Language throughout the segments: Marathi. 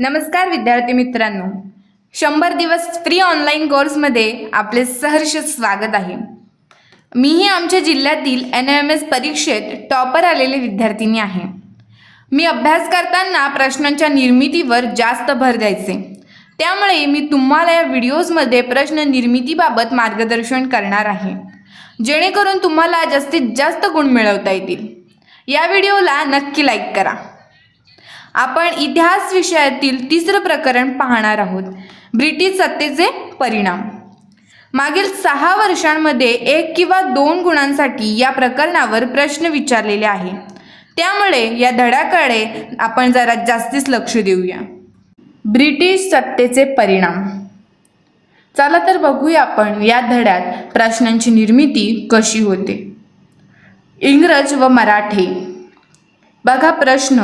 नमस्कार विद्यार्थी मित्रांनो. शंभर दिवस फ्री ऑनलाईन कोर्समध्ये आपले सहर्ष स्वागत आहे. मीही आमच्या जिल्ह्यातील एन एम एस परीक्षेत टॉपर आलेले विद्यार्थिनी आहे. मी अभ्यास करताना प्रश्नांच्या निर्मितीवर जास्त भर द्यायचे. त्यामुळे मी तुम्हाला या व्हिडिओजमध्ये प्रश्न निर्मितीबाबत मार्गदर्शन करणार आहे. जेणेकरून तुम्हाला जास्तीत जास्त गुण मिळवता येतील. या व्हिडिओला नक्की लाईक करा. आपण इतिहास विषयातील तिसरं प्रकरण पाहणार आहोत. ब्रिटिश सत्तेचे परिणाम. मागील सहा वर्षांमध्ये एक किंवा दोन गुणांसाठी या प्रकरणावर प्रश्न विचारलेले आहे. त्यामुळे या धड्याकडे आपण जरा जास्तीच लक्ष देऊया. ब्रिटिश सत्तेचे परिणाम. चला तर बघूया आपण या धड्यात प्रश्नांची निर्मिती कशी होते. इंग्रज व मराठे. बघा प्रश्न.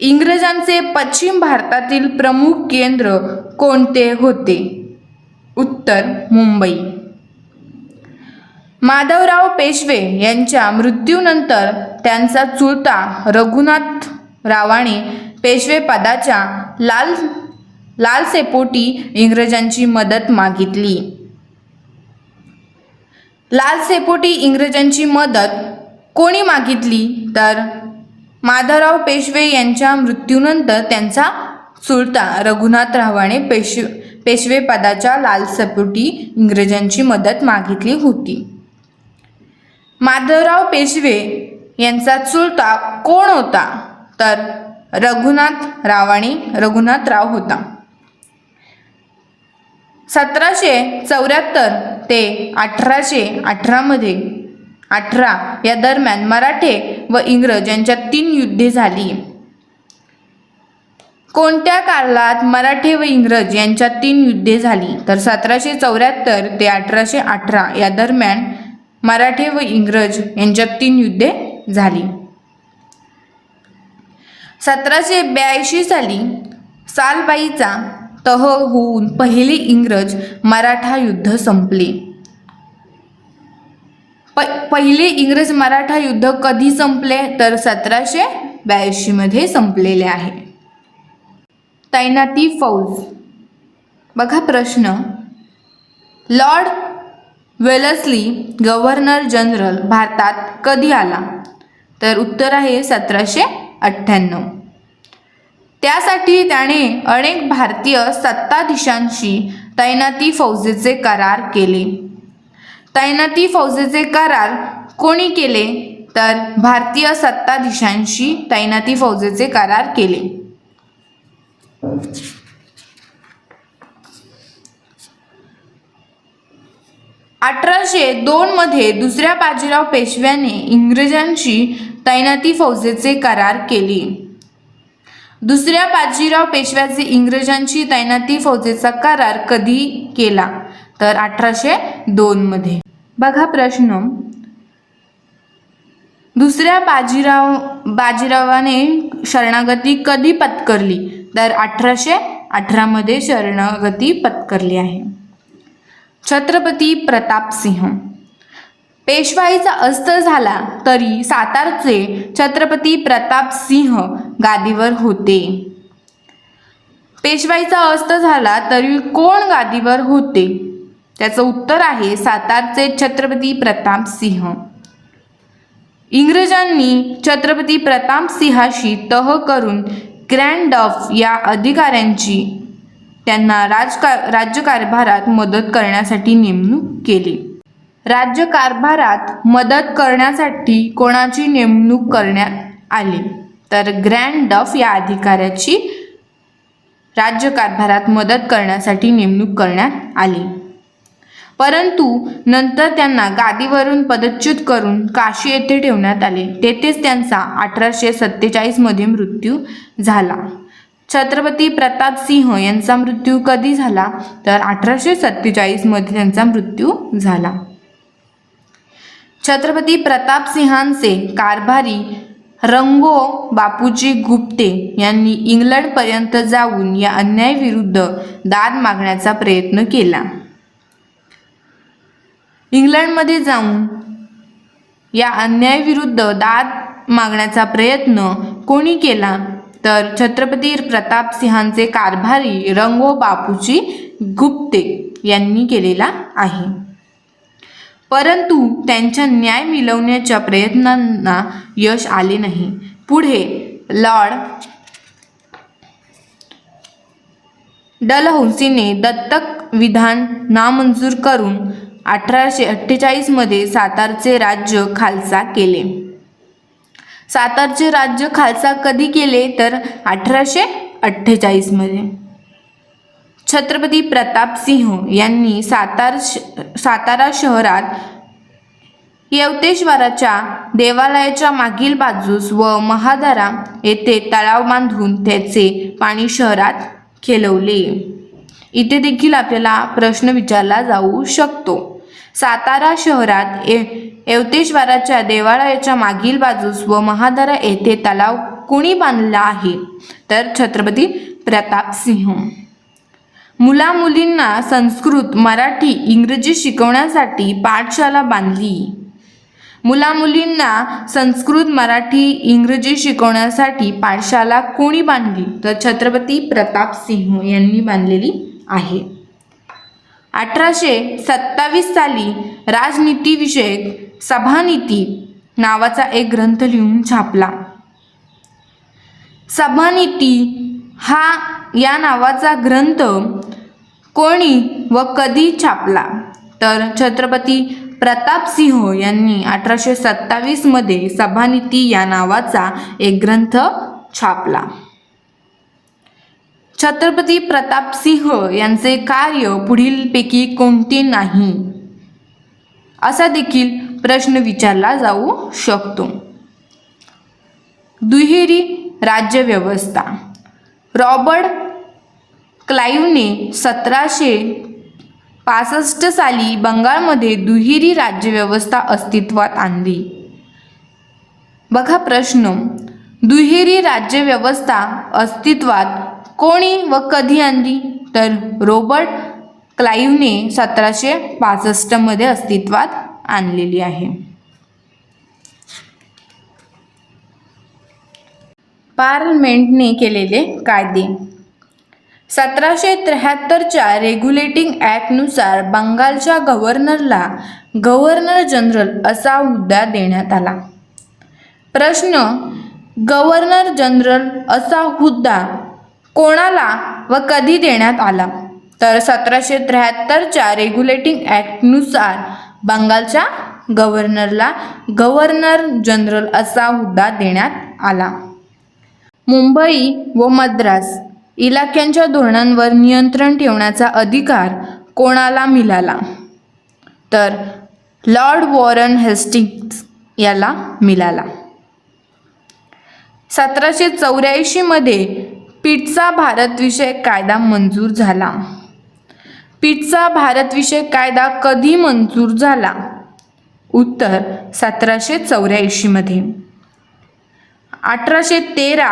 इंग्रजांचे पश्चिम भारतातील प्रमुख केंद्र कोणते होते? उत्तर मुंबई. माधवराव पेशवे यांच्या मृत्यूनंतर त्यांचा चुलता रघुनाथ रावाने पेशवे पदाच्या लाल लालसेपोटी इंग्रजांची मदत मागितली. लालसेपोटी इंग्रजांची मदत कोणी मागितली? तर माधवराव पेशवे यांच्या मृत्यूनंतर त्यांचा सुलता रघुनाथ रावाने पेशव पेशवे पदाच्या लालसपोटी इंग्रजांची मदत मागितली होती. माधवराव पेशवे यांचा चुलता कोण होता? तर रघुनाथ रावाने रघुनाथराव होता. सतराशे चौऱ्याहत्तर ते अठराशे अठरामध्ये अठरा या दरम्यान मराठे व इंग्रज यांच्यात तीन युद्धे झाली. कोणत्या काळात मराठे व इंग्रज यांच्यात तीन युद्धे झाली? तर सतराशे चौऱ्याहत्तर ते अठराशे अठरा या दरम्यान मराठे व इंग्रज यांच्यात तीन युद्धे झाली. सतराशे ब्याऐंशी साली सालबाईचा तह होऊन पहिले इंग्रज मराठा युद्ध संपले. प पहिले इंग्रज मराठा युद्ध कधी संपले? तर सतराशे ब्याऐंशीमध्ये संपलेले आहे. तैनाती फौज. बघा प्रश्न. लॉर्ड वेलसली गव्हर्नर जनरल भारतात कधी आला? तर उत्तर आहे सतराशे अठ्ठ्याण्णव. त्यासाठी त्याने अनेक भारतीय सत्ताधीशांशी तैनाती फौजेचे करार केले. तैनाती फौजेचे करार कोणी केले? तर भारतीय सत्ताधीशांशी तैनाती फौजेचे करार केले. अठराशे दोनमध्ये दुसऱ्या बाजीराव पेशव्याने इंग्रजांशी तैनाती फौजेचे करार केले. दुसऱ्या बाजीराव पेशव्याचे इंग्रजांची तैनाती फौजेचा करार कधी केला? तर अठराशे दोनमध्ये बघा प्रश्न. दुसऱ्या बाजीराव बाजीरावाने शरणागती कधी पत्करली? तर अठराशे अठरामध्ये शरणागती पत्करली आहे. छत्रपती प्रतापसिंह पेशवाईचा अस्त झाला तरी सातारचे छत्रपती प्रतापसिंह गादीवर होते. पेशवाईचा अस्त झाला तरी कोण गादीवर होते? त्याचं उत्तर आहे सातारचे छत्रपती प्रताप सिंह. इंग्रजांनी छत्रपती प्रताप सिंहाशी तह करून ग्रँड डफ या अधिकाऱ्यांची त्यांना राजका राज्यकारभारात मदत करण्यासाठी नेमणूक केली. राज्यकारभारात मदत करण्यासाठी कोणाची नेमणूक करण्यात आली? तर ग्रँड डफ या अधिकाऱ्याची राज्यकारभारात मदत करण्यासाठी नेमणूक करण्यात आली. परंतु नंतर त्यांना गादीवरून पदच्युत करून काशी येथे ठेवण्यात आले. तेथेच त्यांचा अठराशे सत्तेचाळीसमध्ये मृत्यू झाला. छत्रपती प्रतापसिंह यांचा मृत्यू कधी झाला? तर अठराशे सत्तेचाळीसमध्ये त्यांचा मृत्यू झाला. छत्रपती प्रतापसिंहांचे कारभारी रंगो बापूजी गुप्ते यांनी इंग्लंडपर्यंत जाऊन या अन्यायाविरुद्ध दाद मागण्याचा प्रयत्न केला. इंग्लंडमध्ये जाऊन या अन्यायाविरुद्ध दाद मागण्याचा प्रयत्न कोणी केला? तर छत्रपती प्रतापसिंहांचे कारभारी रंगो बापूजी गुप्ते यांनी केलेला आहे. परंतु त्यांच्या न्याय मिळवण्याच्या प्रयत्नांना यश आले नाही. पुढे लॉर्ड डलहौसीने दत्तक विधान नामंजूर करून अठराशे अठ्ठेचाळीसमध्ये सातारचे राज्य खालसा केले. सातारचे राज्य खालसा कधी केले? तर अठराशे अठ्ठेचाळीसमध्ये. छत्रपती प्रतापसिंह यांनी सातार सातारा शहरात यवतेश्वराच्या देवालयाच्या मागील बाजूस व महादारा येथे तळाव बांधून त्याचे पाणी शहरात खेळवले इथे देखील आपल्याला प्रश्न विचारला जाऊ शकतो. सातारा शहरात ए यवतेश्वराच्या देवाळयाच्या मागील बाजूस व महादारा येथे तलाव कुणी बांधला आहे? तर छत्रपती प्रतापसिंह मुला मुलींना संस्कृत मराठी इंग्रजी शिकवण्यासाठी पाठशाला बांधली. मुला मुलींना संस्कृत मराठी इंग्रजी शिकवण्यासाठी पाठशाला कोणी बांधली? तर छत्रपती प्रतापसिंह यांनी बांधलेली आहे. अठराशे सत्तावीस साली राजनीतीविषयक सभानीती नावाचा एक ग्रंथ लिहून छापला. सभानीती हा या नावाचा ग्रंथ कोणी व कधी छापला? तर छत्रपती प्रतापसिंह यांनी अठराशे सत्तावीसमध्ये सभानीती या नावाचा एक ग्रंथ छापला. छत्रपती प्रतापसिंह यांचे कार्य पुढीलपैकी कोणते नाही? असा देखील प्रश्न विचारला जाऊ शकतो. दुहेरी राज्यव्यवस्था रॉबर्ट क्लाईव्हने सतराशे पासष्ट साली बंगालमध्ये दुहेरी राज्यव्यवस्था अस्तित्वात आणली. बघा प्रश्न. दुहेरी राज्यव्यवस्था अस्तित्वात कोणी व कधी आणली? तर रॉबर्ट क्लाईव्हने सतराशे पासष्टमध्ये अस्तित्वात आणलेली आहे. पार्लमेंटने केलेले कायदे. सतराशे त्र्याहत्तरच्या रेग्युलेटिंग ॲक्टनुसार बंगालच्या गव्हर्नरला गव्हर्नर जनरल असा हुद्दा देण्यात आला. प्रश्न गव्हर्नर जनरल असा हुद्दा कोणाला व कधी देण्यात आला? तर सतराशे त्र्याहत्तरच्या रेग्युलेटिंग ॲक्टनुसार बंगालच्या गव्हर्नरला गव्हर्नर जनरल असा हुद्दा देण्यात आला. मुंबई व मद्रास इलाक्यांच्या धोरणांवर नियंत्रण ठेवण्याचा अधिकार कोणाला मिळाला? तर लॉर्ड वॉरन हेस्टिंग्स याला मिळाला. सतराशे चौऱ्याऐंशीमध्ये पिटचा भारतविषयक कायदा मंजूर झाला. पिटचा भारतविषयक कायदा कधी मंजूर झाला? उत्तर सतराशे चौऱ्याऐंशीमध्ये अठराशे तेरा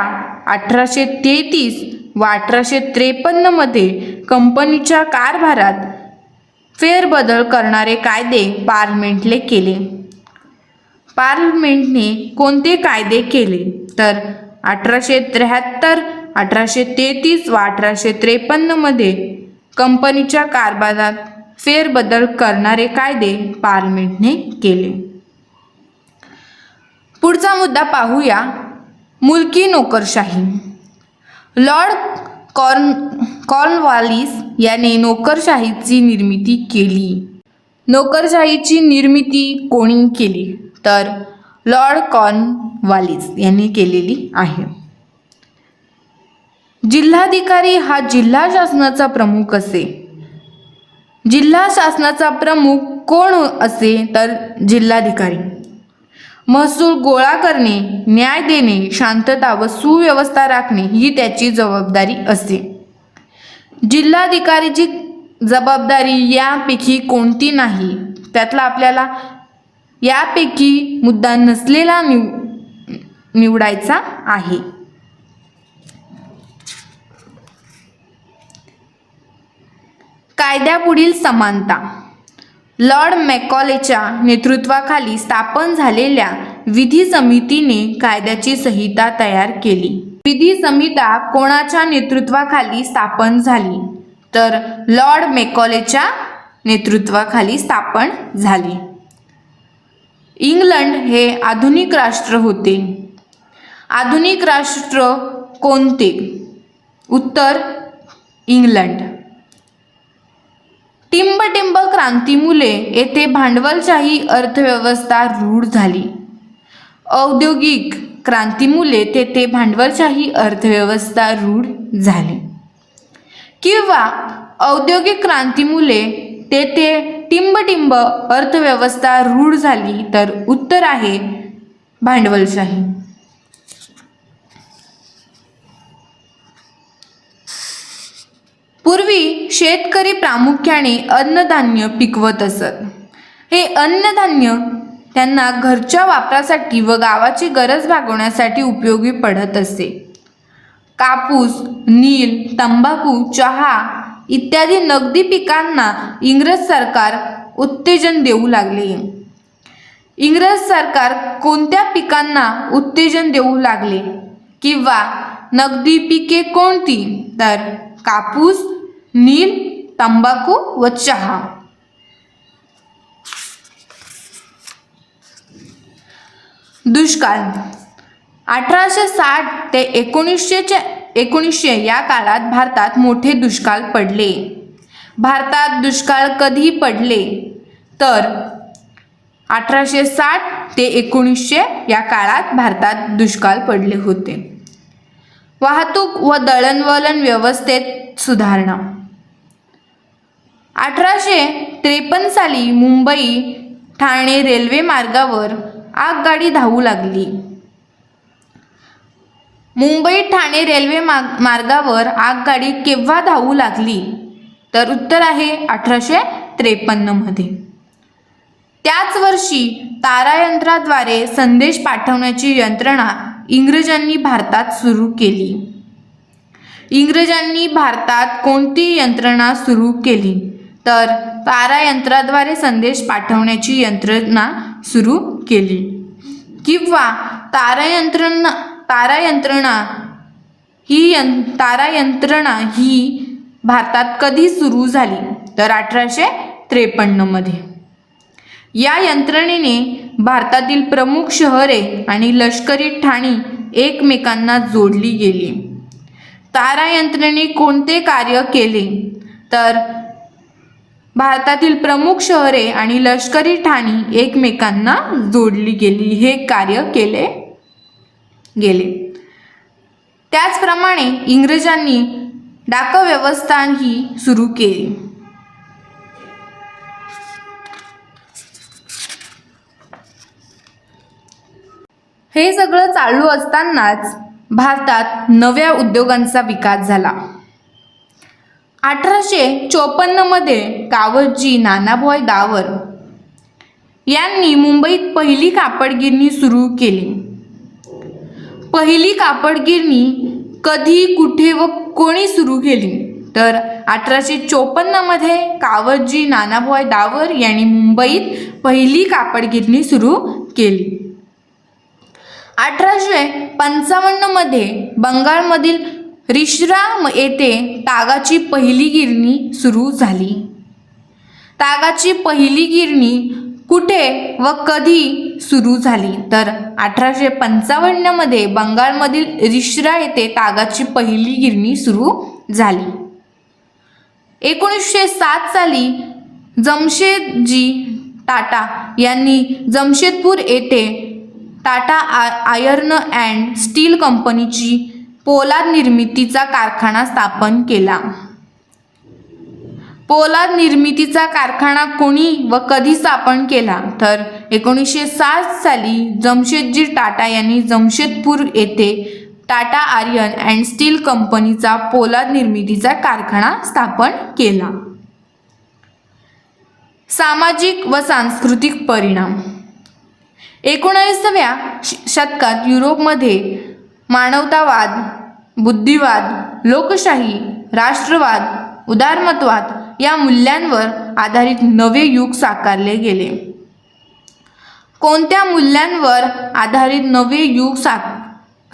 अठराशे तेहतीस व अठराशे त्रेपन्नमध्ये कंपनीच्या कारभारात फेरबदल करणारे कायदे पार्लमेंटले केले. पार्लमेंटने कोणते कायदे केले? तर अठराशे त्र्याहत्तर अठराशे तेहतीस व अठराशे त्रेपन्नमध्ये कंपनीच्या कारभारात फेरबदल करणारे कायदे पार्लमेंटने केले. पुढचा मुद्दा पाहूया. मुलकी नोकरशाही. लॉर्ड कॉर्न कॉर्नवालिस याने नोकरशाहीची निर्मिती केली. नोकरशाहीची निर्मिती कोणी केली? तर लॉर्ड कॉर्नवालिस यांनी केलेली आहे. जिल्हाधिकारी हा जिल्हा शासनाचा प्रमुख असे. जिल्हा शासनाचा प्रमुख कोण असे तर जिल्हाधिकारी. महसूल गोळा करणे न्याय देणे शांतता व सुव्यवस्था राखणे ही त्याची जबाबदारी असते जिल्हाधिकारीची जबाबदारी यापैकी कोणती नाही? त्यातला आपल्याला यापैकी मुद्दा नसलेला निव निवडायचा आहे. कायद्यापुढील समानता. लॉर्ड मॅकॉलेच्या नेतृत्वाखाली स्थापन झालेल्या विधी समितीने कायद्याची संहिता तयार केली. विधी संहिता कोणाच्या नेतृत्वाखाली स्थापन झाली? तर लॉर्ड मेकॉलेच्या नेतृत्वाखाली स्थापन झाली. इंग्लंड हे आधुनिक राष्ट्र होते. आधुनिक राष्ट्र कोणते? उत्तर इंग्लंड. टिंबटिंब क्रांतीमुळे येथे भांडवलशाही अर्थव्यवस्था रूढ झाली. औद्योगिक क्रांतीमुळे तेथे भांडवलशाही अर्थव्यवस्था रूढ झाली. किंवा औद्योगिक क्रांतीमुळे तेथे टिंबटिंब अर्थव्यवस्था रूढ झाली तर उत्तर आहे भांडवलशाही. पूर्वी शेतकरी प्रामुख्याने अन्नधान्य पिकवत असत. हे अन्नधान्य त्यांना घरच्या वापरासाठी व गावाची गरज भागवण्यासाठी उपयोगी पडत असे. कापूस नील तंबाखू चहा इत्यादी नगदी पिकांना इंग्रज सरकार उत्तेजन देऊ लागले. इंग्रज सरकार कोणत्या पिकांना उत्तेजन देऊ लागले? किंवा नगदी पिके कोणती? तर कापूस नील तंबाखू व चहा. दुष्काळ. अठराशे साठ ते एकोणीसशेच्या एकोणीसशे या काळात भारतात मोठे दुष्काळ पडले. भारतात दुष्काळ कधी पडले? तर अठराशे साठ ते एकोणीसशे या काळात भारतात दुष्काळ पडले होते. वाहतूक व दळणवळण व्यवस्थेत सुधारणा. अठराशे त्रेपन्न साली मुंबई ठाणे रेल्वे मार्गावर आगगाडी धावू लागली. मुंबई ठाणे रेल्वे माग मार्गावर आगगाडी केव्हा धावू लागली? तर उत्तर आहे अठराशे त्रेपन्नमध्ये त्याच वर्षी तारायंत्राद्वारे संदेश पाठवण्याची यंत्रणा इंग्रजांनी भारतात सुरू केली. इंग्रजांनी भारतात कोणती यंत्रणा सुरू केली? तर तारायंत्राद्वारे संदेश पाठवण्याची यंत्रणा सुरू केली. किंवा तारायंत्रणा तारायंत्रणा ही यं तारायंत्रणा ही भारतात कधी सुरू झाली? तर अठराशे त्रेपन्नमध्ये या यंत्रणेने भारतातील प्रमुख शहरे आणि लष्करी ठाणी एकमेकांना जोडली गेली. तारा यंत्रणेने कोणते कार्य केले? तर भारतातील प्रमुख शहरे आणि लष्करी ठाणी एकमेकांना जोडली गेली हे कार्य केले गेले. त्याचप्रमाणे इंग्रजांनी डाक सुरू केली. हे सगळं चालू असतानाच भारतात नव्या उद्योगांचा विकास झाला. अठराशे चोपन्नमध्ये कावजी नानाभाई दावर यांनी मुंबईत पहिली कापडगिरणी सुरू केली. पहिली कापडगिरणी कधी कुठे व कोणी सुरू केली? तर अठराशे चोपन्नमध्ये कावजी नानाभाई दावर यांनी मुंबईत पहिली कापडगिरणी सुरू केली. अठराशे पंचावन्नमध्ये बंगालमधील रिश्राम येथे तागाची पहिली गिरणी सुरू झाली. तागाची पहिली गिरणी कुठे व कधी सुरू झाली? तर अठराशे पंचावन्नमध्ये बंगालमधील रिश्रा येथे तागाची पहिली गिरणी सुरू झाली. एकोणीसशे सात साली जमशेदजी टाटा यांनी जमशेदपूर येथे टाटा आ आयर्न अँड स्टील कंपनीची पोलाद निर्मितीचा कारखाना स्थापन केला. पोलाद निर्मितीचा कारखाना कोणी व कधी स्थापन केला? तर एकोणीसशे सात साली जमशेदजी टाटा यांनी जमशेदपूर येथे टाटा आर्यन अँड स्टील कंपनीचा पोलाद निर्मितीचा कारखाना स्थापन केला. सामाजिक व सांस्कृतिक परिणाम. एकोणावीसाव्या श- शतकात युरोपमध्ये मानवतावाद बुद्धिवाद लोकशाही राष्ट्रवाद उदारमतवाद या मूल्यांवर आधारित नवे युग साकारले गेले. कोणत्या मूल्यांवर आधारित नवे युग साक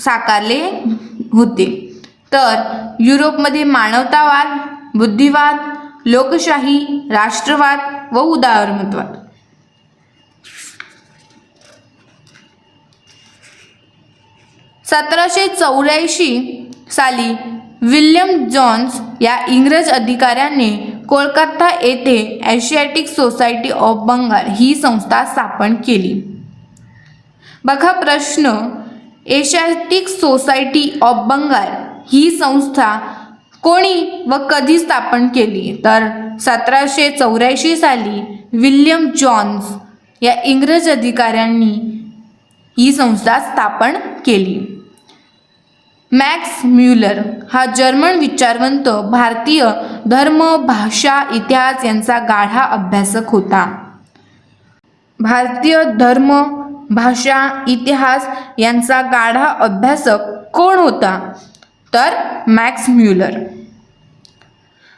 साकारले होते? तर युरोपमध्ये मानवतावाद बुद्धिवाद लोकशाही राष्ट्रवाद व उदारमतवाद. सतराशे चौऱ्याऐंशी साली विल्यम जॉन्स या इंग्रज अधिकाऱ्याने कोलकाता येथे एशियाटिक सोसायटी ऑफ बंगाल ही संस्था स्थापन केली. बघा प्रश्न. एशियाटिक सोसायटी ऑफ बंगाल ही संस्था कोणी व कधी स्थापन केली? तर सतराशे चौऱ्याऐंशी साली विल्यम जॉन्स या इंग्रज अधिकाऱ्यांनी ही संस्था स्थापन केली. मॅक्स म्युलर हा जर्मन विचारवंत भारतीय धर्म भाषा इतिहास यांचा गाढा अभ्यासक होता. भारतीय धर्म भाषा इतिहास यांचा गाढा अभ्यासक कोण होता? तर मॅक्स म्युलर.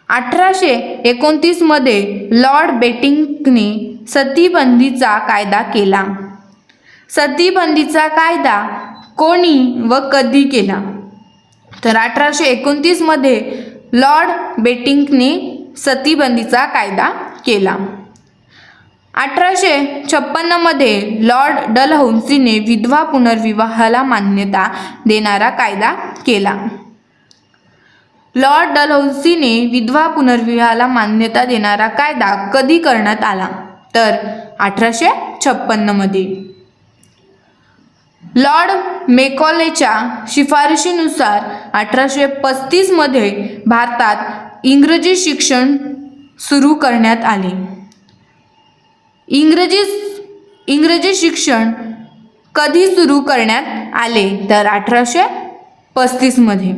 अठराशे एकोणतीसमध्ये लॉर्ड बेटिंकने सतीबंदीचा कायदा केला. सतीबंदीचा कायदा कोणी व कधी केला? तर अठराशे एकोणतीसमध्ये लॉर्ड बेटिंकने सतीबंदीचा कायदा केला. अठराशे छप्पन्नमध्ये लॉर्ड डलहौसीने विधवा पुनर्विवाहाला मान्यता देणारा कायदा केला. लॉर्ड डलहौसीने विधवा पुनर्विवाहाला मान्यता देणारा कायदा कधी करण्यात आला? तर अठराशे छप्पन्नमध्ये लॉर्ड मेकॉलेच्या शिफारशीनुसार अठराशे पस्तीसमध्ये भारतात इंग्रजी शिक्षण सुरू करण्यात आले. इंग्रजी इंग्रजी शिक्षण कधी सुरू करण्यात आले? तर अठराशे पस्तीसमध्ये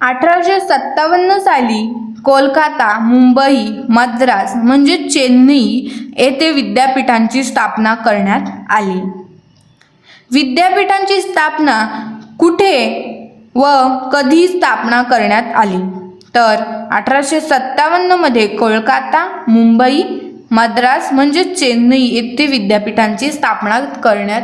अठराशे सत्तावन्न साली कोलकाता मुंबई मद्रास म्हणजे चेन्नई येथे विद्यापीठांची स्थापना करण्यात आली. विद्यापीठांची स्थापना कुठे व कधी स्थापना करण्यात आली? तर अठराशे सत्तावन्नमध्ये कोलकाता मुंबई मद्रास म्हणजे चेन्नई येथे विद्यापीठांची स्थापना करण्यात